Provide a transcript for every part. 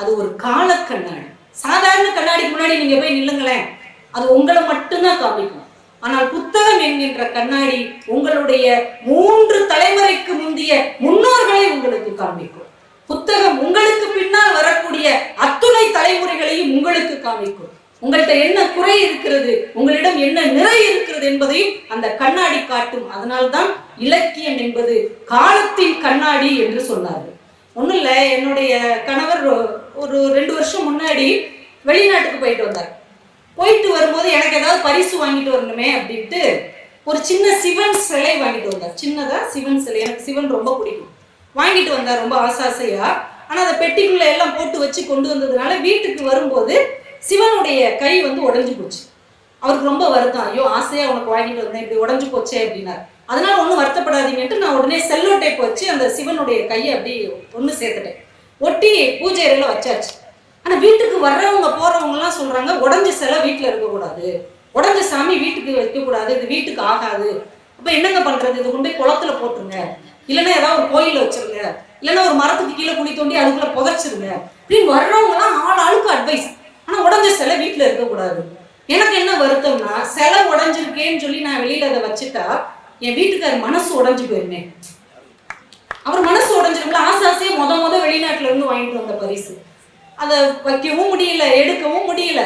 அது ஒரு கால கண்ணாடி சாதாரண கண்ணாடிக்கு முன்னாடி நீங்க போய் நில்லுங்களேன். அது உங்களை மட்டும்தான் காமிக்கும். ஆனால் புத்தகம் என்கின்ற கண்ணாடி உங்களுடைய மூன்று தலைமுறைக்கு முந்தைய முன்னோர்களை உங்களுக்கு காமிக்கும். புத்தகம் உங்களுக்கு பின்னால் வரக்கூடிய அத்துணை தலைமுறைகளையும் உங்களுக்கு காமிக்கும். உங்கள்கிட்ட என்ன குறை இருக்கிறது உங்களிடம் என்ன நிறை இருக்கிறது என்பதையும் அந்த கண்ணாடி காட்டும். அதனால்தான் இலக்கியம் என்பது காலத்தின் கண்ணாடி என்று சொன்னார்கள். ஒன்றும் இல்லை என்னுடைய கணவர் ஒரு ரெண்டு வருஷம் முன்னாடி வெளிநாட்டுக்கு போயிட்டு வந்தார். போயிட்டு வரும்போது எனக்கு ஏதாவது பரிசு வாங்கிட்டு வரணுமே அப்படின்ட்டு ஒரு சின்ன சிவன் சிலை வாங்கிட்டு வந்தார். சின்னதாக சிவன் சிலை. எனக்கு சிவன் ரொம்ப பிடிக்கும். வாங்கிட்டு வந்தார் ரொம்ப ஆசை ஆசையாக ஆனால் அதை பெட்டிக்குள்ளே எல்லாம் போட்டு வச்சு கொண்டு வந்ததுனால வீட்டுக்கு வரும்போது சிவனுடைய கை வந்து உடஞ்சி போச்சு. அவருக்கு ரொம்ப வருத்தம். ஐயோ ஆசையாக உனக்கு வாங்கிட்டு வந்தேன் இப்படி உடஞ்சி போச்சே அப்படின்னாரு. அதனால ஒன்றும் வருத்தப்படாதீங்கன்ட்டு நான் உடனே செல்லோ டேப் வச்சு அந்த சிவனுடைய கையை அப்படி ஒன்று சேர்த்துட்டேன். ஒட்டி பூஜை அறையில வச்சாச்சு. ஆனால் வீட்டுக்கு வர்றவங்க போகிறவங்கலாம் சொல்கிறாங்க சொல்றாங்க உடஞ்ச சிலை வீட்டில் இருக்கக்கூடாது. உடஞ்ச சாமி வீட்டுக்கு வைக்கக்கூடாது. இது வீட்டுக்கு ஆகாது. அப்போ என்னங்க பண்றது? இது கொண்டு போய் குளத்துல போட்டுருங்க. இல்லைன்னா ஏதாவது ஒரு கோயிலில் வச்சிருங்க. இல்லைன்னா ஒரு மரத்துக்கு கீழே குழி தோண்டி அதுக்குள்ள புதைச்சிருங்க. அப்படின்னு வர்றவங்கலாம் ஆள் ஆளுக்கு அட்வைஸ் ஆனால் உடஞ்ச சிலை வீட்டில் இருக்கக்கூடாது. எனக்கு என்ன வருத்தம்னா சிலை உடஞ்சிருக்கேன்னு சொல்லி நான் வெளியில அதை வச்சுட்டா என் வீட்டுக்கார் மனசு உடஞ்சு போயிருமே. அவர் மனசு உடைஞ்சிருக்குல்ல ஆசை ஆசையே முத முத வெளிநாட்டுல இருந்து வாங்கிட்டு வந்த பரிசு. அதை வைக்கவும் முடியல எடுக்கவும் முடியல.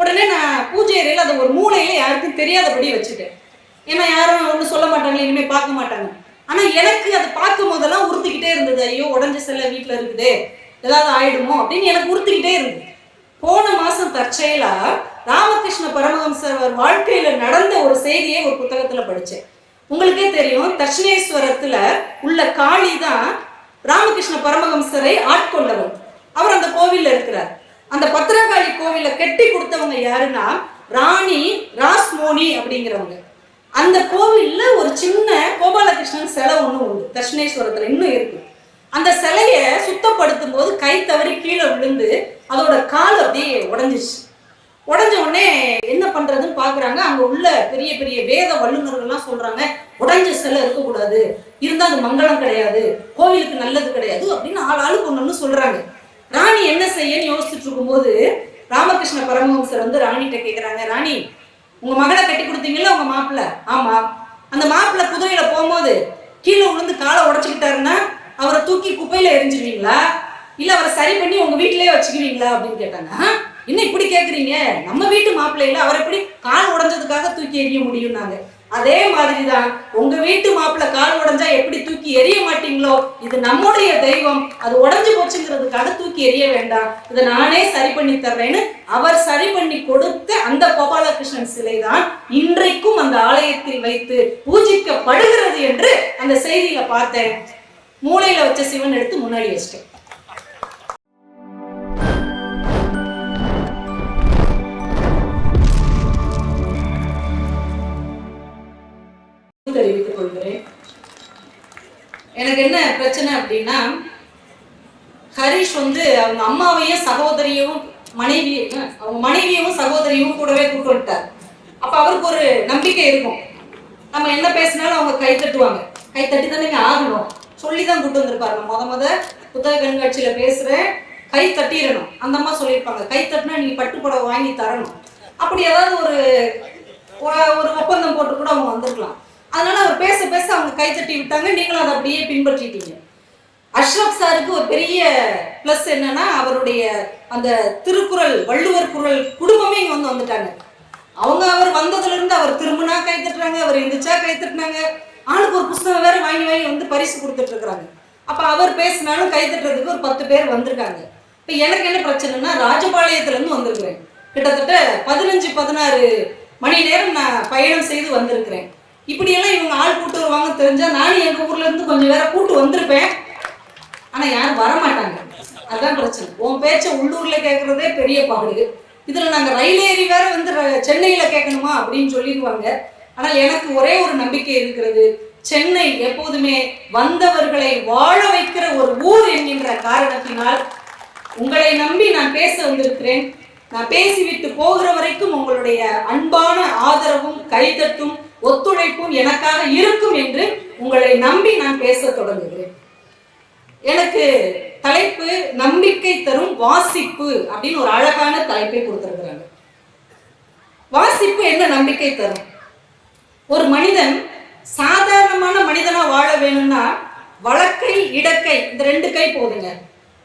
உடனே நான் பூஜை அறையில் அதை ஒரு மூளையில யாருக்கும் தெரியாதபடி வச்சுட்டேன். ஏன்னா யாரும் ஒன்றும் சொல்ல மாட்டாங்க இனிமே பார்க்க மாட்டாங்க. ஆனா எனக்கு அதை பார்க்கும் போதெல்லாம் உறுத்திக்கிட்டே இருந்தது. ஐயோ உடஞ்ச செல்ல வீட்டில் இருக்குது ஏதாவது ஆயிடுமோ அப்படின்னு எனக்கு உறுத்திக்கிட்டே இருந்தது. போன மாசம் தற்செயலா ராமகிருஷ்ண பரமஹம்சர் அவர் வாழ்க்கையில நடந்த ஒரு செய்தியை ஒரு புத்தகத்துல படித்தேன் உங்களுக்கே தெரியும் தட்சிணேஸ்வரத்துல உள்ள காளி தான் ராமகிருஷ்ண பரமஹம்சரை ஆட்கொண்டவர் அவர் அந்த கோவில்ல இருக்கிறார். அந்த பத்திரகாளி கோவில கெட்டி கொடுத்தவங்க யாருன்னா ராணி ராஸ்மோனி அப்படிங்கிறவங்க. அந்த கோவில்ல ஒரு சின்ன கோபாலகிருஷ்ணன் சிலை ஒன்று உண்டு. தட்சிணேஸ்வரத்துல இன்னும் இருக்கு. அந்த சிலையை சுத்தப்படுத்தும் போது கை தவறி கீழே விழுந்து அதோட கால் அப்படியே உடஞ்சிச்சு உடஞ்ச உடனே என்ன பண்றதுன்னு பாக்குறாங்க. அங்க உள்ள பெரிய பெரிய வேத வல்லுநர்கள்லாம் சொல்றாங்க உடஞ்ச சிலை இருக்கக்கூடாது. இருந்தா அது மங்களம் கிடையாது. கோவிலுக்கு நல்லது கிடையாது. அப்படின்னு ஆள் ஆளுக்கு ஒண்ணு ஒண்ணு சொல்றாங்க. ராணி என்ன செய்யன்னு யோசிச்சுட்டு இருக்கும்போது ராமகிருஷ்ண பரமஹம்சர் வந்து ராணிகிட்ட கேட்குறாங்க ராணி உங்க மகளை கட்டி கொடுத்தீங்களா உங்க மாப்பிள்ள ஆமா. அந்த மாப்பிள்ளை குதிரையில போகும்போது கீழே விழுந்து காலை உடச்சிக்கிட்டாருன்னா அவரை தூக்கி குப்பையில எரிஞ்சிருவீங்களா? இல்ல அவரை சரி பண்ணி உங்க வீட்டிலேயே வச்சுக்குவீங்களா? அப்படின்னு கேட்டாங்க. என்ன இப்படி கேட்குறீங்க நம்ம வீட்டு மாப்பிள்ளையில அவர் எப்படி கால் உடைஞ்சதுக்காக தூக்கி எறிய முடியும்னாங்க. அதே மாதிரிதான் உங்க வீட்டு மாப்பிள்ளை கால் உடஞ்சா எப்படி தூக்கி எரிய மாட்டீங்களோ? இது நம்முடைய தெய்வம். அது உடஞ்சு போச்சுங்கிறதுக்காக தூக்கி எறிய வேண்டாம். இதை நானே சரி பண்ணி தர்றேன்னு அவர் சரி பண்ணி கொடுத்த அந்த கோபாலகிருஷ்ணன் சிலை தான் இன்றைக்கும் அந்த ஆலயத்தில் வைத்து பூஜிக்கப்படுகிறது என்று அந்த செய்தியில பார்த்தேன். மூளையில வச்ச சிவன் எடுத்து முன்னாடி வச்சிட்டேன். தெரிவித்துக் கொள்கிறேன். எனக்கு என்ன பிரச்சனை அப்படின்னா ஹரிஷ் வந்து அவங்க அம்மாவையும் சகோதரியவும் மனைவி அவங்க மனைவியவும் சகோதரியும் கூடவே கூட்டு வந்துட்டார். அப்ப அவருக்கு ஒரு நம்பிக்கை இருக்கும். நம்ம என்ன பேசினாலும் அவங்க கை தட்டுவாங்க. கை தட்டி தானே ஆகணும். சொல்லி தான் கூட்டு வந்திருப்பாரு. முத முத புத்தக கண்காட்சியில பேசுறேன். கை தட்டிடணும். அந்த அம்மா சொல்லியிருப்பாங்க. கை தட்டினா நீங்க பட்டு புடவை வாங்கி தரணும். அப்படி ஏதாவது ஒரு- ஒரு ஒப்பந்தம் போட்டு கூட அவங்க வந்திருக்கலாம். அதனால அவர் பேச பேச அவங்க கை தட்டி விட்டாங்க. நீங்களும் அதை அப்படியே பின்பற்றிட்டீங்க. அஷ்ரப் சாருக்கு ஒரு பெரிய ப்ளஸ் என்னன்னா அவருடைய அந்த திருக்குறள் வள்ளுவர் குரல் குடும்பமே இங்கே வந்து வந்துட்டாங்க. அவங்க அவர் வந்ததுலேருந்து அவர் திரும்பினா கை தட்டுறாங்க அவர் எந்திரிச்சா கை தட்டினாங்க. ஆளுக்கு ஒரு புஸ்தகம் வேற வாங்கி வாங்கி வந்து பரிசு கொடுத்துட்டு இருக்கிறாங்க அப்போ அவர் பேசினாலும் கை தட்டுறதுக்கு ஒரு பத்து பேர் வந்திருக்காங்க. இப்போ எனக்கு என்ன பிரச்சனைனா ராஜபாளையத்துலேருந்து வந்திருக்கிறேன். கிட்டத்தட்ட பதினஞ்சு பதினாறு மணி நேரம் நான் பயணம் செய்து வந்திருக்கிறேன். இப்படியெல்லாம் இவங்க ஆள் கூட்டு வருவாங்கன்னு தெரிஞ்சா நானும் எங்க ஊர்ல இருந்து கொஞ்சம் வேற கூட்டு வந்திருப்பேன். ஆனா யாரும் வர மாட்டாங்க பிரச்சனை. உன் பேச்ச உள்ளூர்ல கேட்கறதே பெரிய பாடு இதுல நாங்க ரயில் ஏறி வேற வந்து ர- சென்னையில கேட்கணுமா அப்படின்னு சொல்லிடுவாங்க ஆனா எனக்கு ஒரே ஒரு நம்பிக்கை இருக்கிறது. சென்னை எப்போதுமே வந்தவர்களை வாழ வைக்கிற ஒரு ஊர் என்கின்ற காரணத்தினால் உங்களை நம்பி நான் பேச வந்திருக்கிறேன். நான் பேசிவிட்டு போகிற வரைக்கும் உங்களுடைய அன்பான ஆதரவும் கைதட்டும் ஒத்துழைப்பும் எனக்காக இருக்கும் என்று உங்களை நம்பி நான் பேச தொடங்குகிறேன். எனக்கு தலைப்பு நம்பிக்கை தரும் வாசிப்பு அப்படின்னு ஒரு அழகான தலைப்பை கொடுத்துருக்குறாங்க. வாசிப்பு என்ன நம்பிக்கை தரும்? ஒரு மனிதன் சாதாரணமான மனிதனா வாழ வேணும்னா வழக்கை இடக்கை இந்த ரெண்டு கை போதுங்க.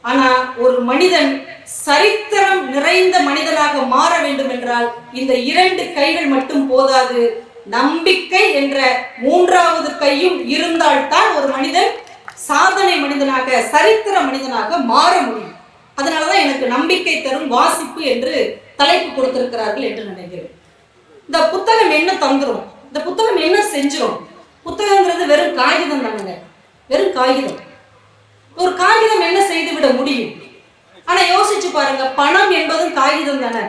ஆனா ஒரு மனிதன் சரித்திரம் நிறைந்த மனிதனாக மாற வேண்டும் என்றால் இந்த இரண்டு கைகள் மட்டும் போதாது நம்பிக்கை என்ற மூன்றாவது கையும் இருந்தால்தான் ஒரு மனிதன் சாதனை மனிதனாக சரித்திர மனிதனாக மாற முடியும். அதனாலதான் எனக்கு நம்பிக்கை தரும் வாசிப்பு என்று தலைப்பு கொடுத்திருக்கிறார்கள் என்று நினைக்கிறேன். இந்த புத்தகம் என்ன தந்துரும்? இந்த புத்தகம் என்ன செஞ்சிடும் புத்தகங்கிறது வெறும் காகிதம் தானுங்க. வெறும் காகிதம். ஒரு காகிதம் என்ன செய்து விட முடியும்? ஆனா யோசிச்சு பாருங்க பணம் என்பதும் காகிதம் தானே.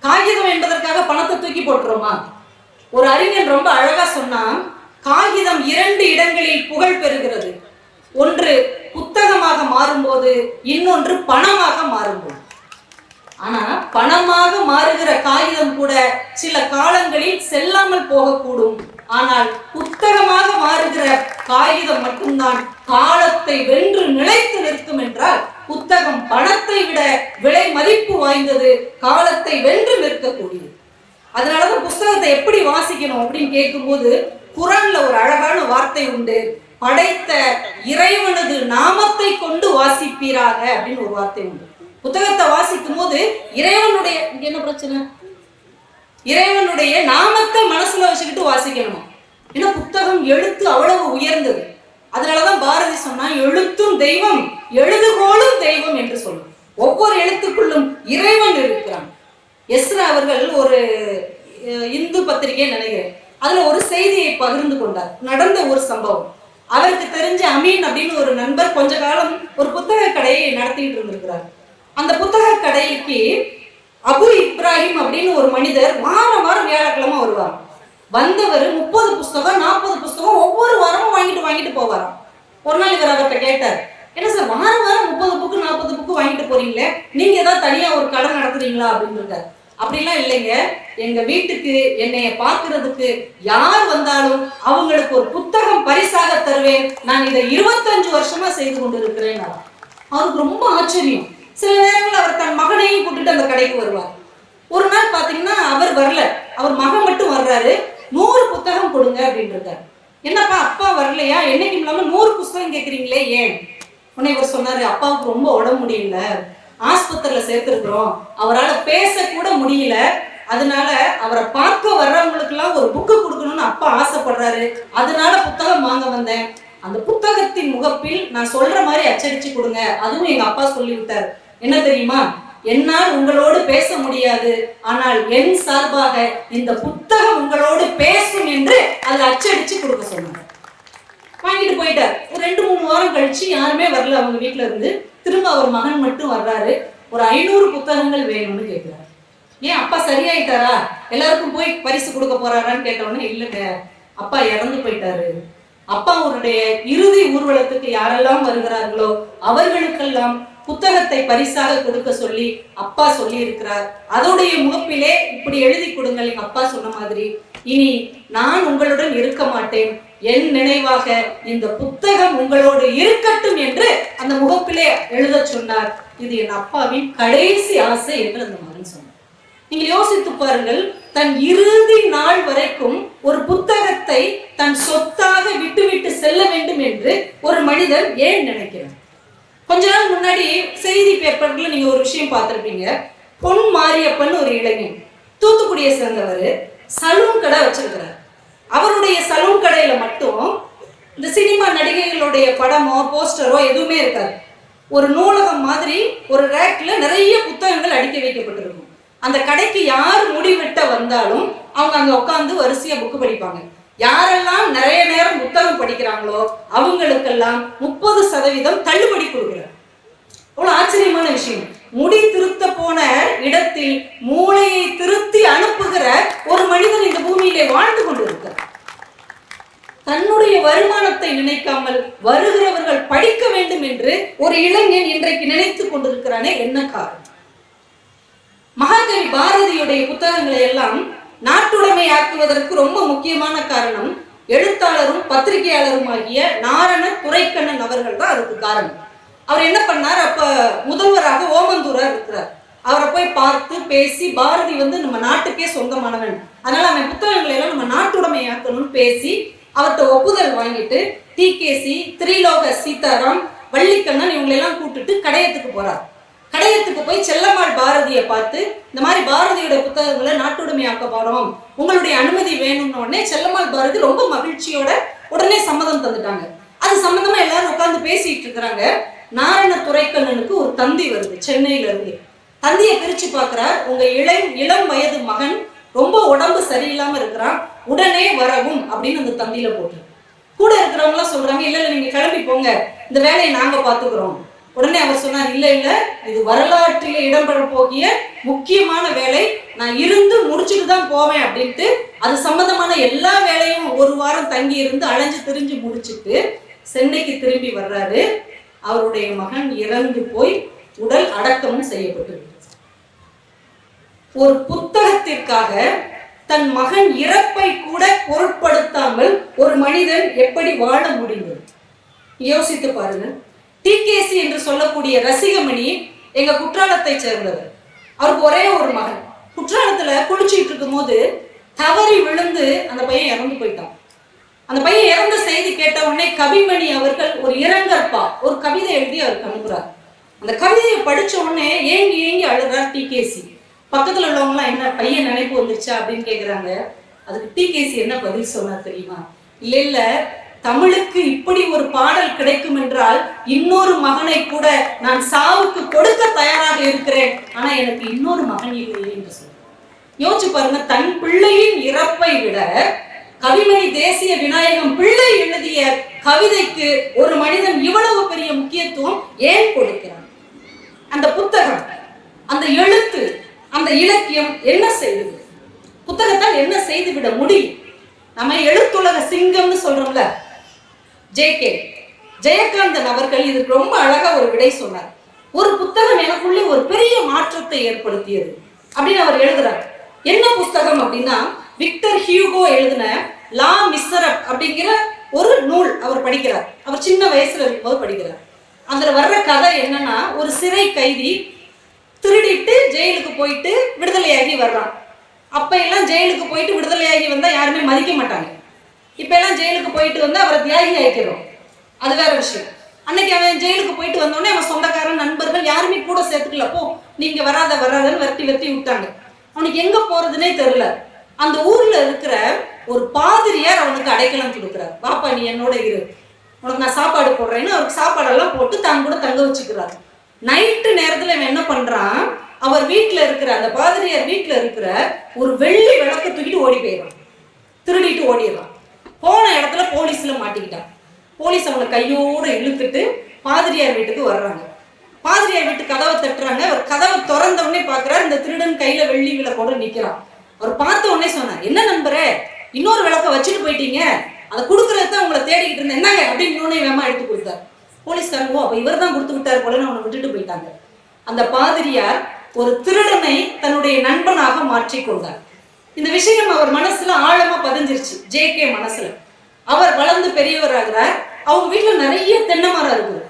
காகிதம் என்பதற்காக பணத்தை தூக்கி போட்டுருமா ஒரு அறிஞன் ரொம்ப அழகா சொன்னான் காகிதம் இரண்டு இடங்களில் புகழ் பெறுகிறது. ஒன்று புத்தகமாக மாறும்போது இன்னொன்று பணமாக மாறும்போது. ஆனா பணமாக மாறுகிற காகிதம் கூட சில காலங்களில் செல்லாமல் போகக்கூடும். ஆனால் புத்தகமாக மாறுகிற காகிதம் மட்டும்தான் காலத்தை வென்று நிலைத்து நிற்கும் என்றால் புத்தகம் பணத்தை விட விலை மதிப்பு வாய்ந்தது காலத்தை வென்று நிற்கக்கூடியது. அதனாலதான் புஸ்தகத்தை எப்படி வாசிக்கணும் அப்படின்னு கேட்கும்போது குரான்ல ஒரு அழகான வார்த்தை உண்டு. படைத்த இறைவனது நாமத்தை கொண்டு வாசிப்பீராக அப்படின்னு ஒரு வார்த்தை உண்டு. புத்தகத்தை வாசிக்கும் போது இறைவனுடைய என்ன பிரச்சனை? இறைவனுடைய நாமத்தை மனசுல வச்சுக்கிட்டு வாசிக்கணுமா? ஏன்னா புத்தகம் எழுத்து அவ்வளவு உயர்ந்தது. அதனாலதான் பாரதி சொன்னா எழுத்தும் தெய்வம் எழுதுகோளும் தெய்வம் என்று சொல்லும் ஒவ்வொரு எழுத்துக்குள்ளும் இறைவன் இருக்கிறான் எஸ்ரா அவர்கள் ஒரு இந்து பத்திரிகை நினைக்கிறேன். அதுல ஒரு செய்தியை பகிர்ந்து கொண்டார். நடந்த ஒரு சம்பவம். அவருக்கு தெரிஞ்ச அமீன் அப்படின்னு ஒரு நண்பர் கொஞ்ச காலம் ஒரு புத்தக கடையை நடத்திட்டு இருந்திருக்கிறார். அந்த புத்தக கடைக்கு அபு இப்ராஹிம் அப்படின்னு ஒரு மனிதர் வாரம் வாரம் வியாழக்கிழமை வருவார். வந்தவர் முப்பது புஸ்தகம் நாற்பது புஸ்தகம் ஒவ்வொரு வாரமும் வாங்கிட்டு வாங்கிட்டு போவாராம். ஒரு நாள் இவர் அவர்கிட்ட கேட்டார் என்ன சார் வாரம் வாரம் முப்பது புக்கு நாற்பது புக்கு வாங்கிட்டு போறீங்களே? நீங்க ஏதாவது தனியா ஒரு கடை நடத்துறீங்களா? அப்படின்னு இருக்காரு அப்படிலாம் இல்லைங்க. எங்க வீட்டுக்கு என்னைய பார்க்கறதுக்கு யார் வந்தாலும் அவங்களுக்கு ஒரு புத்தகம் பரிசாக தருவேன். நான் இதை இருபத்தஞ்சு வருஷமா செய்து கொண்டிருக்கிறேன் அவருக்கு ரொம்ப ஆச்சரியம். சில நேரங்கள் அவர் தன் மகனையும் கூட்டிட்டு அந்த கடைக்கு வருவார். ஒரு நாள் பாத்தீங்கன்னா அவர் வரல. அவர் மகன் மட்டும் வர்றாரு. நூறு புத்தகம் கொடுங்க அப்படின்றார் என்னப்பா அப்பா வரலையா? என்னைக்கும் இல்லாம நூறு புஸ்தகம் கேக்குறீங்களே ஏன்? உன்னை இவர் சொன்னாரு அப்பாவுக்கு ரொம்ப உடம்பு முடியல. ஆஸ்பத்திரியில சேர்த்திருக்கிறோம். அவரால் பேச கூட முடியல. அதனால அவரை பார்க்க வர்றவங்களுக்கெல்லாம் ஒரு புக்கு கொடுக்கணும்னு அப்பா ஆசைப்படுறாரு. அதனால புத்தகம் வாங்க வந்தேன். அந்த புத்தகத்தின் முகப்பில் நான் சொல்ற மாதிரி அச்சடிச்சு கொடுங்க. அதுவும் எங்க அப்பா சொல்லி விட்டார் என்ன தெரியுமா? என்னால் உங்களோடு பேச முடியாது. ஆனால் என் சார்பாக இந்த புத்தகம் உங்களோடு பேசும் என்று அதை அச்சடிச்சு கொடுக்க சொன்னாங்க வாங்கிட்டு போயிட்டார். ஒரு ரெண்டு மூணு வாரம் கழிச்சு யாருமே வரல. அவங்க வீட்டுல இருந்து திரும்ப அவர் மகன் மட்டும் வர்றாரு. ஒரு ஐநூறு புத்தகங்கள் வேணும்னு கேட்கிறாரு ஏன் அப்பா சரியாயிட்டாரா? எல்லாருக்கும் போய் பரிசு கொடுக்க போறாரான்னு கேட்டவொடனே இல்லைங்க அப்பா இறந்து போயிட்டாரு. அப்பாவுடைய இறுதி ஊர்வலத்துக்கு யாரெல்லாம் வருகிறார்களோ அவர்களுக்கெல்லாம் புத்தகத்தை பரிசாக கொடுக்க சொல்லி அப்பா சொல்லி இருக்கிறார் அதோடைய முகப்பிலே இப்படி எழுதி கொடுங்கள் எங்க அப்பா சொன்ன மாதிரி. இனி நான் உங்களுடன் இருக்க மாட்டேன். என் நினைவாக இந்த புத்தகம் உங்களோடு இருக்கட்டும் என்று அந்த முகப்பிலே எழுத சொன்னார். இது என் அப்பாவின் கடைசி ஆசை என்று அந்த மகன் சொன்னார். நீங்கள் யோசித்து பாருங்கள் தன் இறுதி நாள் வரைக்கும் ஒரு புத்தகத்தை தன் சொத்தாக விட்டுவிட்டு செல்ல வேண்டும் என்று ஒரு மனிதன் ஏன் நினைக்கிறார் கொஞ்ச நாள் முன்னாடி செய்தி பேப்பர்ல நீங்க ஒரு விஷயம் பார்த்துருப்பீங்க. பொன் மாரியப்பன் ஒரு இளைஞன். தூத்துக்குடியை சேர்ந்தவர். சலூன் கடை வச்சிருக்கிறார். அவருடைய சலூன் கடையில மட்டும் இந்த சினிமா நடிகைகளுடைய படமோ போஸ்டரோ எதுவுமே இருக்காது. ஒரு நூலகம் மாதிரி ஒரு ரேக்ல நிறைய புத்தகங்கள் அடுக்கி வைக்கப்பட்டிருக்கும். அந்த கடைக்கு யார் முடிவெட்ட வந்தாலும் அவங்க அங்க உட்காந்து வரிசையா புக்கு படிப்பாங்க. யாரெல்லாம் நிறைய நேரம் புத்தகம் படிக்கிறாங்களோ அவங்களுக்கெல்லாம் முப்பது சதவீதம் தள்ளுபடி கொடுக்கிறார். அவ்வளவு ஆச்சரியமான விஷயம். முடி திருத்த போன இடத்தில் மூளையை திருத்தி அனுப்புகிற ஒரு மனிதன் இந்த பூமியிலே வாழ்ந்து கொண்டிருக்கிறார். தன்னுடைய வருமானத்தை நினைக்காமல் வருகிறவர்கள் படிக்க வேண்டும் என்று ஒரு இளைஞன் இன்றைக்கு நினைத்துக் கொண்டிருக்கிறானே என்ன காரணம்? மகாகவி பாரதியுடைய புத்தகங்களை எல்லாம் நாட்டுடைமையாக்குவதற்கு ரொம்ப முக்கியமான காரணம் எழுத்தாளரும் பத்திரிகையாளரும் ஆகிய நாரண துரைக்கண்ணன் அவர்கள் தான் அதுக்கு காரணம். அவர் என்ன பண்ணார்? அப்ப முதல்வராக ஓமந்தூரா இருக்கிறார். அவரை போய் பார்த்து பேசி பாரதி வந்து நம்ம நாட்டுக்கே சொந்தமானவன். அதனால அவன் புத்தகங்களை எல்லாம் நம்ம நாட்டுடைமையாக்கணும்னு பேசி அவர்கிட்ட ஒப்புதல் வாங்கிட்டு டிகேசி திரிலோக சீதாராம் வள்ளிக்கண்ணன் இவங்களெல்லாம் கூப்பிட்டுட்டு கடையத்துக்கு போறார். கடையத்துக்கு போய் செல்லம்மாள் பாரதியை பார்த்து இந்த மாதிரி பாரதியோட புத்தகங்களை நாட்டுடைமையாக்க போறோம். உங்களுடைய அனுமதி வேணும்னு உடனே செல்லம்மாள் பாரதி ரொம்ப மகிழ்ச்சியோட உடனே சம்மதம் தந்துட்டாங்க. அது சம்பந்தமா எல்லாரும் உட்காந்து பேசிட்டு இருக்கிறாங்க. நாராயண துரைக்கண்ணனுக்கு ஒரு தந்தி வருது சென்னையில இருந்து. தந்தியை பிரிச்சு பார்க்கிறார். உங்க இளம் இளம் வயது மகன் ரொம்ப உடம்பு சரியில்லாம இருக்கிறான். உடனே வரவும் அப்படின்னு அந்த தந்தியில போட்டு. கூட இருக்கிறவங்க எல்லாம் சொல்றாங்க இல்ல இல்ல நீங்க கிளம்பி போங்க. இந்த வேலையை நாங்க பாத்துக்கிறோம் உடனே அவர் சொன்னார் இல்லை இல்லை இது வரலாற்றில் இடம்பெற போகிய முக்கியமான வேலை. நான் இருந்து முடிச்சுட்டு தான் போவேன் அப்படின்ட்டு அது சம்பந்தமான எல்லா வேலையும் ஒரு வாரம் தங்கி இருந்து அலைஞ்சு திரிஞ்சு முடிச்சுட்டு சென்னைக்கு திரும்பி வர்றாரு. அவருடைய மகன் இறந்து போய் உடல் அடக்கமும் செய்யப்பட்டு ஒரு புத்தகத்திற்காக தன் மகன் இறப்பை கூட பொருட்படுத்தாமல் ஒரு மனிதன் எப்படி வாழ முடிந்தது யோசித்து பாருங்க டிகேசி என்று சொல்லக்கூடிய ரசிகமணி எங்க குற்றாலத்தை சேர்ந்தவர். அவருக்கு ஒரே ஒரு மகன். குற்றாலத்துல குளிச்சுட்டு இருக்கும்போது தவறி விழுந்து அந்த பையன் இறந்து போயிட்டான். அந்த பையன் இறந்த செய்தி கேட்ட உடனே கவிமணி அவர்கள் ஒரு இரங்கற்பா ஒரு கவிதை எழுதி அவருக்கு அனுப்புறார். அந்த கவிதையை படிச்ச உடனே ஏங்கி ஏங்கி அழுறார் டிகேசி பக்கத்துல உள்ளவங்கலாம் என்ன பையன் நினைப்பு வந்துருச்சா அப்படின்னு கேக்குறாங்க. அதுக்கு டிகேசி என்ன பதில் சொன்னார் தெரியுமா? இல்ல இல்ல தமிழுக்கு இப்படி ஒரு பாடல் கிடைக்கும் என்றால் இன்னொரு மகனை கூட நான் சாவுக்கு கொடுக்க தயாராக இருக்கிறேன். ஆனா எனக்கு இன்னொரு மகன் இல்லையே என்று சொல்றார் யோசிச்சு பாருங்க தன் பிள்ளையின் இறப்பை விட கவிமணி தேசிய விநாயகம் பிள்ளை எழுதிய கவிதைக்கு ஒரு மனிதன் இவ்வளவு பெரிய முக்கியத்துவம் ஏன் கொடுக்கிறான்? அந்த புத்தகம் அந்த எழுத்து அந்த இலக்கியம் என்ன செய்தது புத்தகத்தால் என்ன செய்து விட முடியும்? நம்ம எழுத்துலக சிங்கம்னு சொல்றோம்ல ஜேகே ஜெயகாந்தன் அவர்கள் இதுக்கு ரொம்ப அழகா ஒரு விடை சொன்னார். ஒரு புத்தகம் எனக்குள்ளே ஒரு பெரிய மாற்றத்தை ஏற்படுத்தியது அப்படின்னு அவர் எழுதுறார். என்ன புத்தகம் அப்படின்னா விக்டர் ஹியூகோ எழுதின லா மிஸ்ரப் அப்படிங்கிற ஒரு நூல் அவர் படிக்கிறார். அவர் சின்ன வயசுல இருக்கும்போது படிக்கிறார். அதுல வர்ற கதை என்னன்னா ஒரு சிறை கைதி திருடிட்டு ஜெயிலுக்கு போயிட்டு விடுதலையாகி வர்றான். அப்ப எல்லாம் ஜெயிலுக்கு போயிட்டு விடுதலையாகி வந்தா யாருமே மதிக்க மாட்டாங்க. இப்போ எல்லாம் ஜெயிலுக்கு போயிட்டு வந்து அவரை தியாகி ஆயிக்கிறோம். அது வேற விஷயம். அன்னைக்கு அவன் ஜெயிலுக்கு போயிட்டு வந்தோடனே அவன் சொந்தக்காரன் நண்பர்கள் யாருமே கூட சேர்த்துக்கல. போ நீங்க வராத வராதன்னு விரட்டி விரட்டி விட்டாங்க. அவனுக்கு எங்க போறதுனே தெரியல. அந்த ஊர்ல இருக்கிற ஒரு பாதிரியார் அவனுக்கு அடைக்கலம் கொடுக்குறாரு. பாப்பா நீ என்னோட இரு. உனக்கு நான் சாப்பாடு போடுறேன்னு அவருக்கு சாப்பாடெல்லாம் போட்டு தான் கூட தங்க வச்சுக்கிறாரு. நைட்டு நேரத்துல இவன் என்ன பண்றான்? அவர் வீட்டுல இருக்கிற அந்த பாதிரியார் வீட்டுல இருக்கிற ஒரு வெள்ளி விளக்க தூக்கிட்டு ஓடி போயிடுறான். திருடிட்டு ஓடிடுறான். போன இடத்துல போலீஸில் மாட்டிக்கிட்டான். போலீஸ் அவனை கையோடு இழுத்துட்டு பாதிரியார் வீட்டுக்கு வர்றாங்க. பாதிரியார் வீட்டு கதவை தட்டுறாங்க. அவர் கதவை திறந்த உடனே பார்க்குறாரு. இந்த திருடன் கையில் வெள்ளி விளக்கோட நிற்கிறான் அவர் பார்த்த உடனே சொன்னார் என்ன நண்பரே இன்னொரு விளக்க வச்சுட்டு போயிட்டீங்க. அதை கொடுக்குறது தான் உங்களை தேடிக்கிட்டு இருந்தேன். என்னங்க? அப்படின்னு இன்னொன்னே வேமா எடுத்து கொடுத்தார். போலீஸ்காரங்க ஓ இவர் தான் கொடுத்து விட்டார் போலன்னு அவனை விட்டுட்டு போயிட்டாங்க. அந்த பாதிரியார் ஒரு திருடனை தன்னுடைய நண்பனாக மாற்றிக்கொண்டார். இந்த விஷயம் அவர் மனசுல ஆழமா பதிஞ்சிருச்சு. ஜே கே மனசுல. அவர் வளர்ந்து பெரியவராகிறார். அவங்க வீட்டுல நிறைய தென்னை மரம் இருக்குது.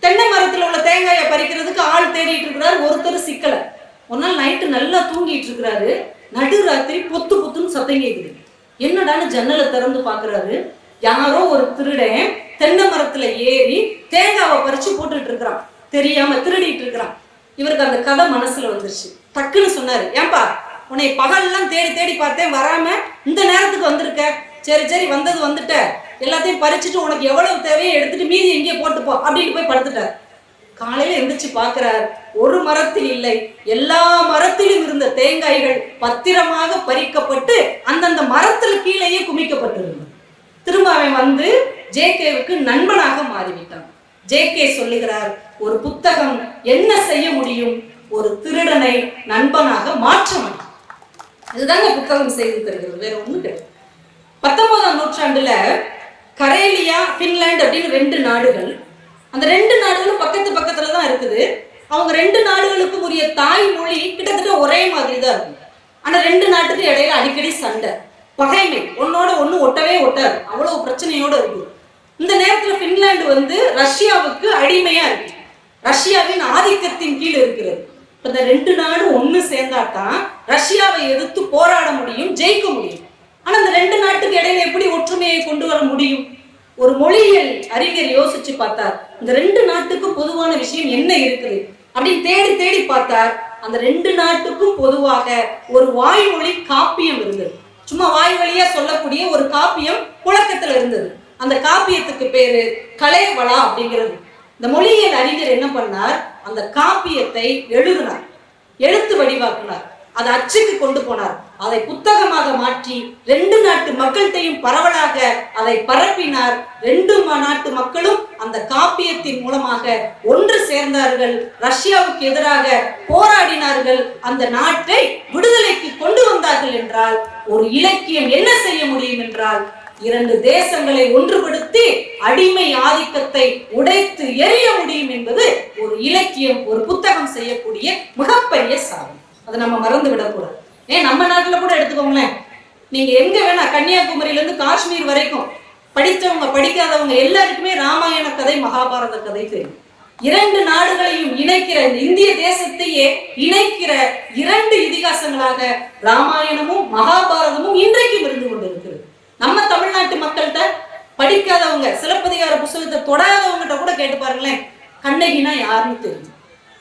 தென்னை மரத்துல உள்ள தேங்காயை பறிக்கிறதுக்கு ஆள் தேடிட்டு இருக்கிறார். ஒருத்தர் சிக்கல. ஒரு நாள் நைட்டு நல்லா தூங்கிட்டு இருக்கிறாரு. நடுராத்திரி பொத்து பொத்துன்னு சத்தம் கேக்குது. என்னடான்னு ஜன்னலை திறந்து பாக்குறாரு. யாரோ ஒரு திருடன் தென்னை மரத்துல ஏறி தேங்காவை பறிச்சு போட்டுட்டு இருக்கிறான். தெரியாம திருடிட்டு இருக்கிறான். இவருக்கு அந்த கதை மனசுல வந்துருச்சு. டக்குன்னு சொன்னாரு ஏன்பா உன்னை பகல்லாம் தேடி தேடி பார்த்தேன். வராம இந்த நேரத்துக்கு வந்திருக்க? சரி சரி வந்தது வந்துட்ட. எல்லாத்தையும் பறிச்சுட்டு உனக்கு எவ்வளவு தேவையோ எடுத்துட்டு மீதி எங்கேயே போட்டு போ அப்படின்னு போய் படுத்துட்டார். காலையில எந்திரிச்சு பார்க்கிறார். ஒரு மரத்தில் இல்லை. எல்லா மரத்திலும் இருந்த தேங்காய்கள் பத்திரமாக பறிக்கப்பட்டு அந்தந்த மரத்தில் கீழேயே குமிக்கப்பட்டிருந்தது. திரும்ப அவன் வந்து ஜேகேவுக்கு நண்பனாக மாறிவிட்டான். ஜேகே சொல்லுகிறார் ஒரு புத்தகம் என்ன செய்ய முடியும்? ஒரு திருடனை நண்பனாக மாற்ற முடியும். இதுதாங்க புத்தகம் செய்து தருகிறது. வேற ஒண்ணு கிடையாது. பத்தொன்பதாம் நூற்றாண்டுல கரேலியா பின்லாந்து அப்படின்னு ரெண்டு நாடுகள். அந்த ரெண்டு நாடுகளும் பக்கத்து பக்கத்துல தான் இருக்குது. அவங்க ரெண்டு நாடுகளுக்கும் உரிய தாய்மொழி கிட்டத்தட்ட ஒரே மாதிரி தான் இருக்கும். ஆனா ரெண்டு நாட்டுக்கு இடையில அடிக்கடி சண்டை. பகைமை. ஒன்னோட ஒன்று ஒட்டவே ஒட்டாது. அவ்வளவு பிரச்சனையோட இருக்குது. இந்த நேரத்துல பின்லாந்து வந்து ரஷ்யாவுக்கு அடிமையா இருக்கு. ரஷ்யாவின் ஆதிக்கத்தின் கீழ் இருக்கிறது. இப்ப இந்த ரெண்டு நாடும் ஒண்ணு சேர்ந்தா தான் ரஷ்யாவை எதிர்த்து போராட முடியும் ஜெயிக்க முடியும். ஆனா இந்த ரெண்டு நாட்டுக்கு இடையில எப்படி ஒற்றுமையை கொண்டு வர முடியும்? ஒரு மொழியியல் அறிஞர் யோசிச்சு பார்த்தார் இந்த ரெண்டு நாட்டுக்கும் பொதுவான விஷயம் என்ன இருக்குது? அப்படின்னு தேடி தேடி பார்த்தார் அந்த ரெண்டு நாட்டுக்கும் பொதுவாக ஒரு வாய்மொழி காப்பியம் இருந்தது. சும்மா வாய் வழியா சொல்லக்கூடிய ஒரு காப்பியம் புழக்கத்துல இருந்தது. அந்த காப்பியத்துக்கு பேரு கலைவளா அப்படிங்கிறது. இந்த மொழியியல் அறிஞர் என்ன பண்ணார்? அந்த காப்பியத்தை எழுதினார். எழுத்து வடிவாக்கினார். அதை அச்சுக்கு கொண்டு போனார். அதை புத்தகமாக மாற்றி ரெண்டு நாட்டு மக்கள்கிட்டையும் பரவலாக அதை பரப்பினார். ரெண்டு நாட்டு மக்களும் அந்த காப்பியத்தின் மூலமாக ஒன்று சேர்ந்தார்கள். ரஷ்யாவுக்கு எதிராக போராடினார்கள். அந்த நாட்டை விடுதலைக்கு கொண்டு வந்தார்கள் என்றால் ஒரு இலக்கியம் என்ன செய்ய முடியும் என்றால் இரண்டு தேசங்களை ஒன்றுபடுத்தி அடிமை ஆதிக்கத்தை உடைத்து எரிய முடியும் என்பது ஒரு இலக்கியம் ஒரு புத்தகம் செய்யக்கூடிய மிகப்பெரிய சாதனை. அதை நம்ம மறந்து விடக்கூடாது. ஏன் நம்ம நாட்டுல கூட எடுத்துக்கோங்களேன். நீங்க எங்க வேணா கன்னியாகுமரியில இருந்து காஷ்மீர் வரைக்கும் படித்தவங்க படிக்காதவங்க எல்லாருக்குமே ராமாயண கதை மகாபாரத கதை தெரியும். இரண்டு நாடுகளையும் இணைக்கிற இந்த இந்திய தேசத்தையே இணைக்கிற இரண்டு இதிகாசங்களாக ராமாயணமும் மகாபாரதமும் இன்றைக்கும் இருந்து கொண்டிருக்கிறது. நம்ம தமிழ்நாட்டு மக்கள்கிட்ட படிக்காதவங்க சிலப்பதிகார புஸ்தகத்தை தொடாதவங்ககிட்ட கூட கேட்டு பாருங்களேன். கண்ணகினா யாருன்னு தெரியும்.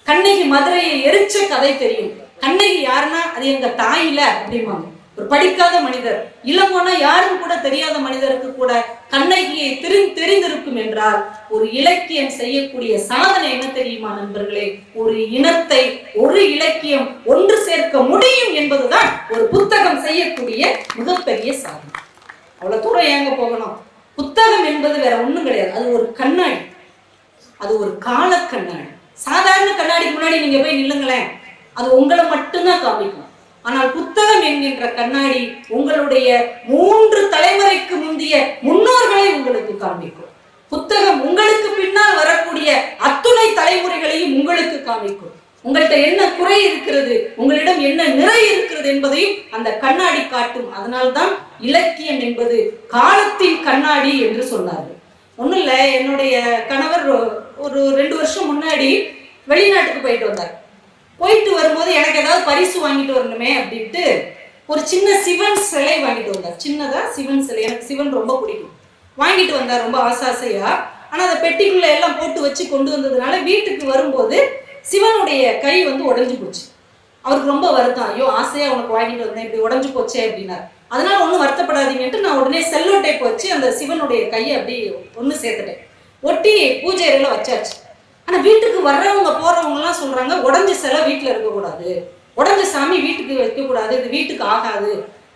கண்ணகி மதுரையை எரிச்ச கதை தெரியும். கண்ணகி யாருன்னா அது எங்க தாயில அப்படிம்பாங்க. ஒரு படிக்காத மனிதர் இளங்கோனா யாருன்னு கூட தெரியாத மனிதருக்கு கூட கண்ணகியை தெரி தெரிந்திருக்கும் என்றால் ஒரு இலக்கியம் செய்யக்கூடிய சாதனை என்ன தெரியுமா நண்பர்களே? ஒரு இனத்தை ஒரு இலக்கியம் ஒன்று சேர்க்க முடியும் என்பதுதான் ஒரு புத்தகம் செய்யக்கூடிய மிகப்பெரிய சாதனை. அவ்வளோ தூரம் ஏங்க போகணும். புத்தகம் என்பது வேற ஒன்றும் கிடையாது. அது ஒரு கண்ணாடி. அது ஒரு கால கண்ணாடி. சாதாரண கண்ணாடிக்கு முன்னாடி நீங்க போய் நில்லுங்களேன். அது உங்களை மட்டும்தான் காமிக்கும். ஆனால் புத்தகம் என்கின்ற கண்ணாடி உங்களுடைய மூன்று தலைமுறைக்கு முந்தைய முன்னோர்களை உங்களுக்கு காமிக்கும். புத்தகம் உங்களுக்கு பின்னால் வரக்கூடிய அத்துணை தலைமுறைகளையும் உங்களுக்கு காமிக்கும். உங்கள்கிட்ட என்ன குறை இருக்கிறது? உங்களிடம் என்ன நிறை இருக்கிறது என்பதையும் அந்த கண்ணாடி காட்டும். அதனால்தான் இலக்கியம் என்பது காலத்தின் கண்ணாடி என்று சொன்னார்கள். ஒன்றும் இல்லை என்னுடைய கணவர் ஒரு ரெண்டு வருஷம் முன்னாடி வெளிநாட்டுக்கு போயிட்டு வந்தார். போயிட்டு வரும்போது எனக்கு ஏதாவது பரிசு வாங்கிட்டு வரணுமே அப்படின்ட்டு ஒரு சின்ன சிவன் சிலை வாங்கிட்டு வந்தார். சின்னதாக சிவன் சிலை. எனக்கு சிவன் ரொம்ப பிடிக்கும். வாங்கிட்டு வந்தார் ரொம்ப ஆசாசையா. ஆனால் அதை பெட்டிக்குள்ளே எல்லாம் போட்டு வச்சு கொண்டு வந்ததுனால வீட்டுக்கு வரும்போது சிவனுடைய கை வந்து உடஞ்சி போச்சு. அவருக்கு ரொம்ப வருத்தம். ஐயோ ஆசையா உனக்கு வாங்கிட்டு வந்தேன் இப்படி உடஞ்சு போச்சே அப்படின்னார். அதனால ஒன்றும் வருத்தப்படாதீங்கன்ட்டு நான் உடனே செல்லோ டேப் வச்சு அந்த சிவனுடைய கையை அப்படி ஒன்று சேர்த்துட்டேன். ஒட்டி பூஜை அறையில வச்சாச்சு. ஆனால் வீட்டுக்கு வர்றவங்க போகிறவங்கலாம் சொல்கிறாங்க உடஞ்ச சிலை வீட்டில் இருக்கக்கூடாது. உடஞ்ச சாமி வீட்டுக்கு வைக்கக்கூடாது. இது வீட்டுக்கு ஆகாது.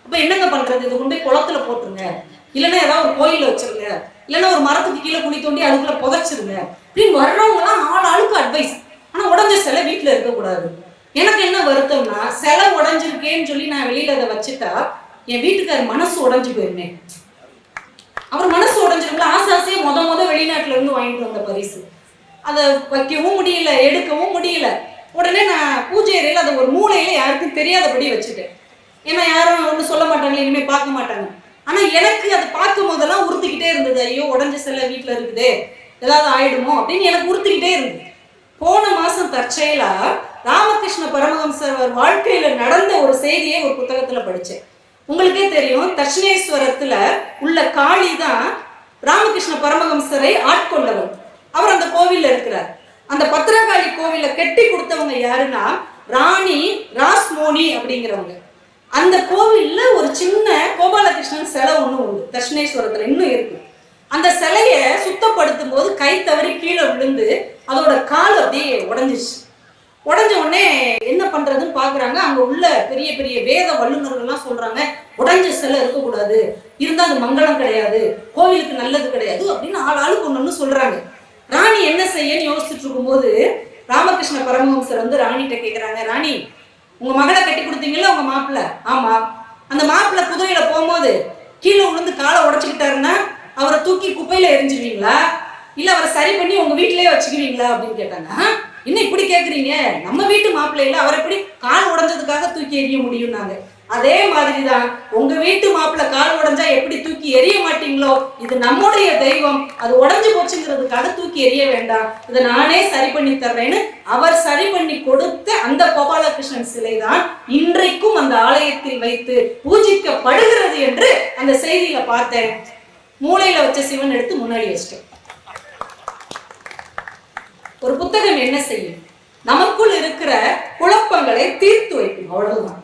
அப்போ என்னங்க பண்ணுறது இது கொண்டு போய் குளத்துல போட்டுருங்க. இல்லைன்னா ஏதாவது ஒரு கோயிலில் வச்சிருங்க. இல்லைன்னா ஒரு மரத்துக்கு கீழே குழி தோண்டி அதுக்குள்ளே புதைச்சிருங்க. அப்படின்னு வர்றவங்கலாம் ஆள் ஆளுக்கு அட்வைஸ் ஆனால் உடஞ்ச சிலை வீட்டில் இருக்கக்கூடாது. எனக்கு என்ன வருத்தம்னா சிலை உடஞ்சிருக்கேன்னு சொல்லி நான் வெளியில் அதை வச்சுட்டா என் வீட்டுக்கார் மனசு உடஞ்சி போயிருமே. அவர் மனசு உடஞ்சிருக்கல ஆசை ஆசையே முத முத வெளிநாட்டுல இருந்து வாங்கிட்டு வந்த பரிசு. அதை வைக்கவும் முடியல எடுக்கவும் முடியல. உடனே நான் பூஜை அறையில் அதை ஒரு மூலையில யாருக்கும் தெரியாதபடி வச்சுட்டேன். ஏன்னா யாரும் ஒன்றும் சொல்ல மாட்டாங்களே இனிமேல் பார்க்க மாட்டாங்க. ஆனால் எனக்கு அதை பார்க்கும் போதெல்லாம் உறுத்திக்கிட்டே இருந்தது. ஐயோ உடஞ்ச சில வீட்டில் இருக்குதே ஏதாவது ஆயிடுமோ அப்படின்னு எனக்கு உறுத்திக்கிட்டே இருந்தது. போன மாசம் தற்செயலா ராமகிருஷ்ண பரமஹம்சர் அவர் வாழ்க்கையில நடந்த ஒரு செய்தியை ஒரு புத்தகத்துல படிச்சேன். உங்களுக்கே தெரியும் தட்சிணேஸ்வரத்துல உள்ள காளி தான் ராமகிருஷ்ண பரமஹம்சரை ஆட்கொண்டவர். அவர் அந்த கோவில்ல இருக்கிறார். அந்த பத்திரகாளி கோவில கெட்டி கொடுத்தவங்க யாருன்னா ராணி ராஸ்மோனி அப்படிங்கிறவங்க. அந்த கோவில்ல ஒரு சின்ன கோபாலகிருஷ்ணன் செலவு ஒண்ணு உண்டு. தட்சிணேஸ்வரத்துல இன்னும் இருக்கு. அந்த சிலையை சுத்தப்படுத்தும் போது கை தவறி கீழே விழுந்து அதோட கால் அப்படியே உடஞ்சிச்சு உடஞ்ச உடனே என்ன பண்றதுன்னு பாக்குறாங்க. அங்க உள்ள பெரிய பெரிய வேத வல்லுநர்கள்லாம் சொல்றாங்க உடஞ்ச சிலை இருக்கக்கூடாது. இருந்தா அது மங்களம் கிடையாது. கோவிலுக்கு நல்லது கிடையாது. அப்படின்னு ஆள் ஆளுக்கு ஒண்ணு சொல்கிறாங்க சொல்றாங்க. ராணி என்ன செய்யன்னு யோசிச்சுட்டு இருக்கும்போது ராமகிருஷ்ண பரமஹம்சர் வந்து ராணிகிட்ட கேட்குறாங்க ராணி உங்க மகளை கட்டி கொடுத்தீங்கல்ல உங்க மாப்பிள்ளை? ஆமா. அந்த மாப்பிள்ளை குதிரையில போகும்போது கீழே விழுந்து காலை உடச்சிக்கிட்டாருன்னா அவரை தூக்கி குப்பையில எரிஞ்சிருவீங்களா இல்ல அவரை சரி பண்ணி உங்க வீட்டிலேயே வச்சுக்குவீங்களா அப்படின்னு கேட்டாங்க. என்ன இப்படி கேக்குறீங்க? நம்ம வீட்டு மாப்பிள்ளையில அவரை எப்படி கால் உடைஞ்சதுக்காக தூக்கி எறிய முடியும் நாங்க அதே மாதிரிதான் உங்க வீட்டு மாப்பிள்ள கால் உடைஞ்சா எப்படி தூக்கி எரிய மாட்டீங்களோ இது நம்முடைய தெய்வம். அது உடஞ்சு போச்சுங்கிறதுக்காக தூக்கி எறிய வேண்டாம். இதை நானே சரி பண்ணி தர்றேன்னு அவர் சரி பண்ணி கொடுத்த அந்த கோபாலகிருஷ்ணன் சிலை தான் இன்றைக்கும் அந்த ஆலயத்தில் வைத்து பூஜிக்கப்படுகிறது என்று அந்த செய்தியில பார்த்தேன். மூளையில வச்ச சிவன் எடுத்து முன்னாடி வச்சிட்டேன் ஒரு புத்தகம் என்ன செய்யும்? நமக்குள் இருக்கிற குழப்பங்களை தீர்த்து வைக்கும். அவ்வளவுதான்.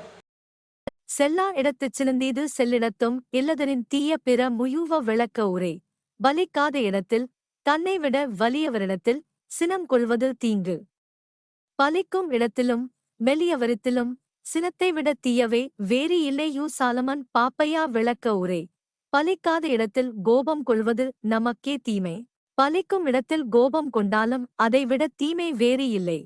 செல்லா இடத்து சினந்தீது செல்லிடத்தும் இல்லதனின் தீய பிற முயூவ விளக்க உரை. வலிக்காத இடத்தில் தன்னை விட வலியவரிடத்தில் சினம் கொள்வது தீங்கு. பலிக்கும் இடத்திலும் மெலியவரித்திலும் சினத்தை விட தீயவே வேறு இல்லையூ சாலமன் பாப்பையா விளக்க உரை. பலிக்காத இடத்தில் கோபம் கொள்வது நமக்கே தீமை. பலிக்கும் இடத்தில் கோபம் கொண்டாலும் அதைவிட தீமை வேறு இல்லை.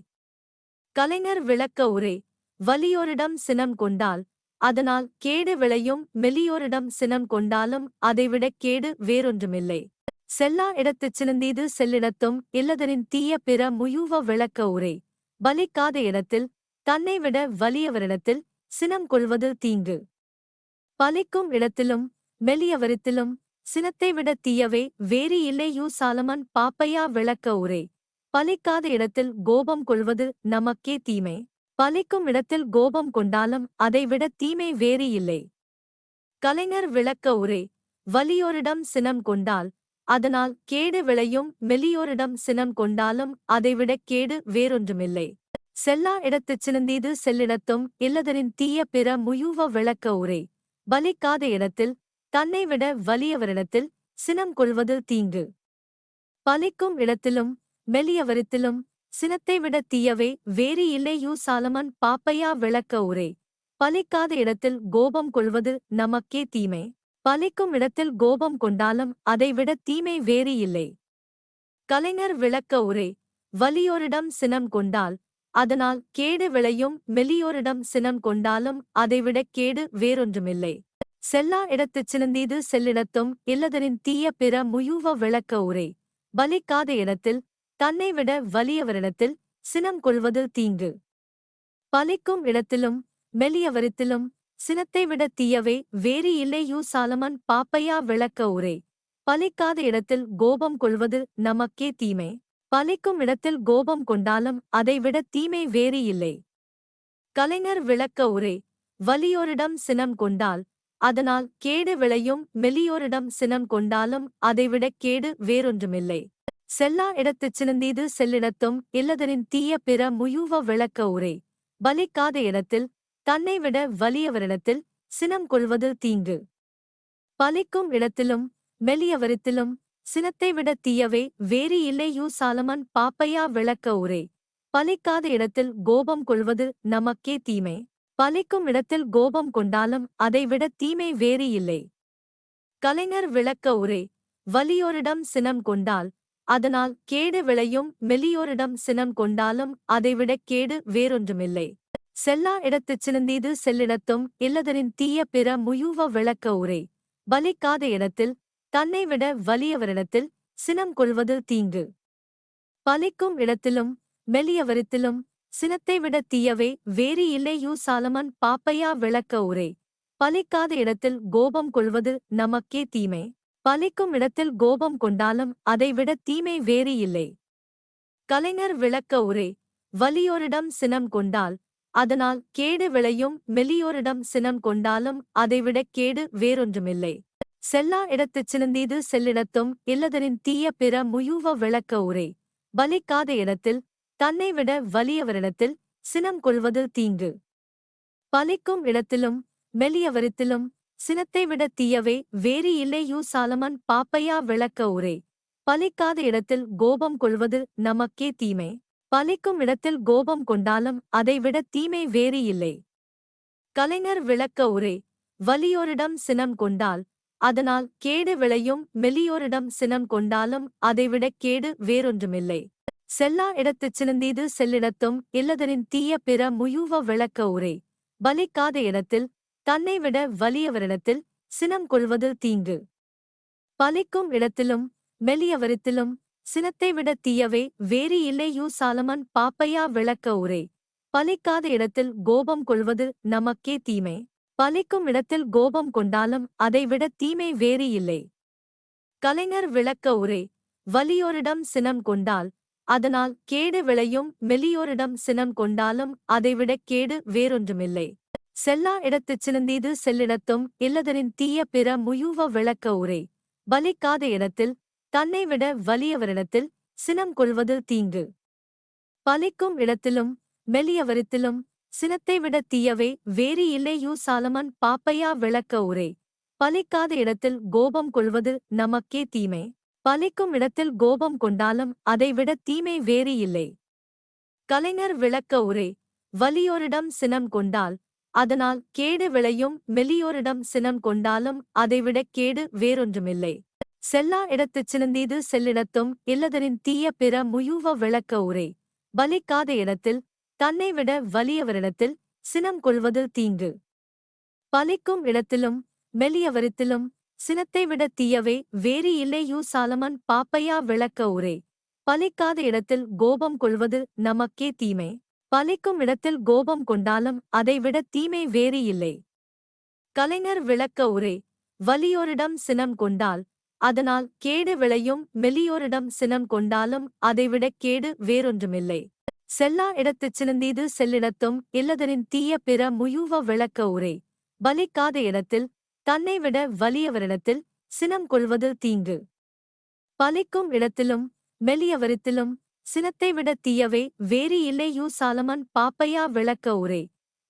கலைஞர் விளக்க உரை வலியோரிடம் சினம் கொண்டால் அதனால் கேடு விளையும் மெலியோரிடம் சினம் கொண்டாலும் அதைவிட கேடு வேறொன்றுமில்லை. செல்லா இடத்து சினந்தீது செல்லிடத்தும் இல்லதனின் தீய பிற முயூவ விளக்க உரை பலிக்காத இடத்தில் தன்னை விட வலியவரிடத்தில் சினம் கொள்வது தீங்கு. பலிக்கும் இடத்திலும் மெலியவரித்திலும் சினத்தை விட தீயவே வேறு இல்லையூ சாலமன் பாப்பையா விளக்க உரை பலிக்காத இடத்தில் கோபம் கொள்வது நமக்கே தீமை. பலிக்கும் இடத்தில் கோபம் கொண்டாலும் அதைவிட தீமை வேறு இல்லை. கலைஞர் விளக்க உரை வலியோரிடம் சினம் கொண்டால் அதனால் கேடு விளையும். மெலியோரிடம் சினம் கொண்டாலும் அதைவிட கேடு வேறொன்றுமில்லை. செல்லா இடத்துச் சினந்தீது செல்லிடத்தும் இல்லதரின் தீய பிற முயூவ விளக்க உரை பலிக்காத இடத்தில் தன்னை விட வலியவரிடத்தில் சினம் கொள்வது தீங்கு. பலிக்கும் இடத்திலும் மெலியவரித்திலும் சினத்தை விட தீயவே வேறு இல்லையூ சாலமன் பாப்பையா விளக்க உரை பலிக்காத இடத்தில் கோபம் கொள்வது நமக்கே தீமை. பலிக்கும் இடத்தில் கோபம் கொண்டாலும் அதைவிட தீமை வேறு இல்லை. கலைஞர் விளக்க உரை வலியோரிடம் சினம் கொண்டால் அதனால் கேடு விளையும் மெலியோரிடம் சினம் கொண்டாலும் அதைவிட கேடு வேறொன்றுமில்லை. செல்லா இடத்துச் சினந்தீது செல்லிடத்தும் இல்லதரின் தீய பிற முயூவ விளக்க உரை. பலிக்காத இடத்தில் தன்னை விட வலியவரிடத்தில் சினம் கொள்வது தீங்கு. பலிக்கும் இடத்திலும் மெலியவரித்திலும் சினத்தை விட தீயவே வேறு இல்லையூ சாலமன் பாப்பையா விளக்க உரை. பலிக்காத இடத்தில் கோபம் கொள்வது நமக்கே தீமை. பலிக்கும் இடத்தில் கோபம் கொண்டாலும் அதைவிட தீமை வேறு இல்லை. கலைஞர் விளக்க உரை. வலியோரிடம் சினம் கொண்டால் அதனால் கேடு விளையும் மெலியோரிடம் சினம் கொண்டாலும் அதைவிட கேடு வேறொன்றுமில்லை. செல்லா இடத்துச் சினந்தீது செல்லிடத்தும் இல்லதனின் தீய பிற முயூவ விளக்க உரை. பலிக்காத இடத்தில் தன்னை விட வலியவரிடத்தில் சினம் கொள்வது தீங்கு. பலிக்கும் இடத்திலும் மெலியவரித்திலும் சினத்தை விட தீயவே வேறு இல்லையூ சாலமன் பாப்பையா விளக்க உரை. பலிக்காத இடத்தில் கோபம் கொள்வது நமக்கே தீமை. பலிக்கும் இடத்தில் கோபம் கொண்டாலும் அதைவிட தீமை வேறு இல்லை. கலைஞர் விளக்க உரை வலியோரிடம் சினம் கொண்டால் அதனால் கேடு விளையும் மெலியோரிடம் சினம் கொண்டாலும் அதைவிட கேடு வேறொன்றுமில்லை. செல்லா இடத்துச் சினந்தீது செல்லிடத்தும் இல்லதரின் தீய பிற முயூவ விளக்க உரை பலிக்காத இடத்தில் தன்னை விட வலியவரிடத்தில் சினம் கொள்வது தீங்கு. பலிக்கும் இடத்திலும் மெலியவரித்திலும் சினத்தை விட தீயவே வேறு இல்லையூ சாலமன் பாப்பையா விளக்க உரை. பலிக்காத இடத்தில் கோபம் கொள்வது நமக்கே தீமை. பலிக்கும் இடத்தில் கோபம் கொண்டாலும் அதைவிட தீமை வேறு இல்லை. கலைஞர் விளக்க உரை. வலியோரிடம் சினம் கொண்டால் அதனால் கேடு விளையும் மெலியோரிடம் சினம் கொண்டாலும் அதைவிட கேடு வேறொன்றுமில்லை. செல்லா இடத்து சினந்தீது செல்லிடத்தும் இல்லதரின் தீய பிற முயூவ விளக்க உரை. பலிக்காத இடத்தில் தன்னை விட வலியவரிடத்தில் சினம் கொள்வது தீங்கு. பலிக்கும் இடத்திலும் மெலியவரித்திலும் சினத்தை விட தீயவே வேறு இல்லையூ சாலமன் பாப்பையா விளக்க உரை பலிக்காத இடத்தில் கோபம் கொள்வது நமக்கே தீமை. பலிக்கும் இடத்தில் கோபம் கொண்டாலும் அதைவிட தீமை வேறு இல்லை. கலைஞர் விளக்க உரை வலியோரிடம் சினம் கொண்டால் அதனால் கேடு விளையும் மெலியோரிடம் சினம் கொண்டாலும் அதைவிட கேடு வேறொன்றுமில்லை. செல்லா இடத்துச் சினந்தீது செல்லிடத்தும் இல்லதனின் தீய பிற முயூவ விளக்க உரை. பலிக்காத இடத்தில் தன்னை விட வலியவரிடத்தில் சினம் கொள்வது தீங்கு. பலிக்கும் இடத்திலும் மெலியவரித்திலும் சினத்தை விட தீயவே வேறு இல்லையூ சாலமன் பாப்பையா விளக்க உரை. பலிக்காத இடத்தில் கோபம் கொள்வது நமக்கே தீமை. பலிக்கும் இடத்தில் கோபம் கொண்டாலும் அதைவிட தீமை வேறு இல்லை. கலைஞர் விளக்க உரை. வலியோரிடம் சினம் கொண்டால் அதனால் கேடு விளையும் மெலியோரிடம் சினம் கொண்டாலும் அதைவிடக் கேடு வேறொன்றுமில்லை. செல்லா இடத்துச் சினந்தீது செல்லிடத்தும் இல்லதரின் தீய பிற முயூவ விளக்க உரை. பலிக்காத இடத்தில் தன்னை விட வலியவரிடத்தில் சினம் கொள்வது தீங்கு. பலிக்கும் இடத்திலும் மெலியவரித்திலும் சினத்தை விட தீயவே வேறு இல்லையூ சாலமன் பாப்பையா விளக்க உரை. பலிக்காத இடத்தில் கோபம் கொள்வது நமக்கே தீமை. பலிக்கும் இடத்தில் கோபம் கொண்டாலும் அதைவிட தீமை வேறு இல்லை. கலைஞர் விளக்க உரை வலியோரிடம் சினம் கொண்டால் அதனால் கேடு விளையும் மெலியோரிடம் சினம் கொண்டாலும் அதைவிட கேடு வேறொன்றுமில்லை. செல்லா இடத்துச் சினந்தீது செல்லிடத்தும் இல்லதரின் தீய பிற முயூவ விளக்க உரை பலிக்காத இடத்தில் தன்னை விட வலியவரிடத்தில் சினம் கொள்வது தீங்கு. பலிக்கும் இடத்திலும் மெலியவரித்திலும் சினத்தை விட தீயவே வேறு இல்லையூ சாலமன் பாப்பையா விளக்க உரை பலிக்காத இடத்தில் கோபம் கொள்வது நமக்கே தீமை. பலிக்கும் இடத்தில் கோபம் கொண்டாலும் அதைவிட தீமை வேறு இல்லை. கலைஞர் விளக்க உரை வலியோரிடம் சினம் கொண்டால் அதனால் கேடு விளையும் மெலியோரிடம் சினம் கொண்டாலும் அதைவிட கேடு வேறொன்றுமில்லை. செல்லா இடத்துச் சினந்தீது செல்லிடத்தும் இல்லதரின் தீய பிற முயூவ விளக்க உரை பலிக்காத இடத்தில் தன்னை விட வலியவரிடத்தில் சினம் கொள்வது தீங்கு. பலிக்கும் இடத்திலும் மெலியவரித்திலும் சினத்தை விட தீயவே வேறு இல்லையூ சாலமன் பாப்பையா விளக்க உரை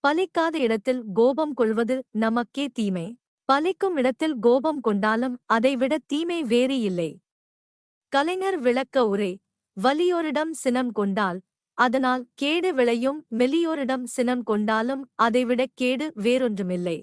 பலிக்காத இடத்தில் கோபம் கொள்வது நமக்கே தீமை. பலிக்கும் இடத்தில் கோபம் கொண்டாலும் அதைவிட தீமை வேறு இல்லை. கலைஞர் விளக்க உரை வலியோரிடம் சினம் கொண்டால் அதனால் கேடு விளையும் மெலியோரிடம் சினம் கொண்டாலும் அதைவிட கேடு வேறொன்றுமில்லை.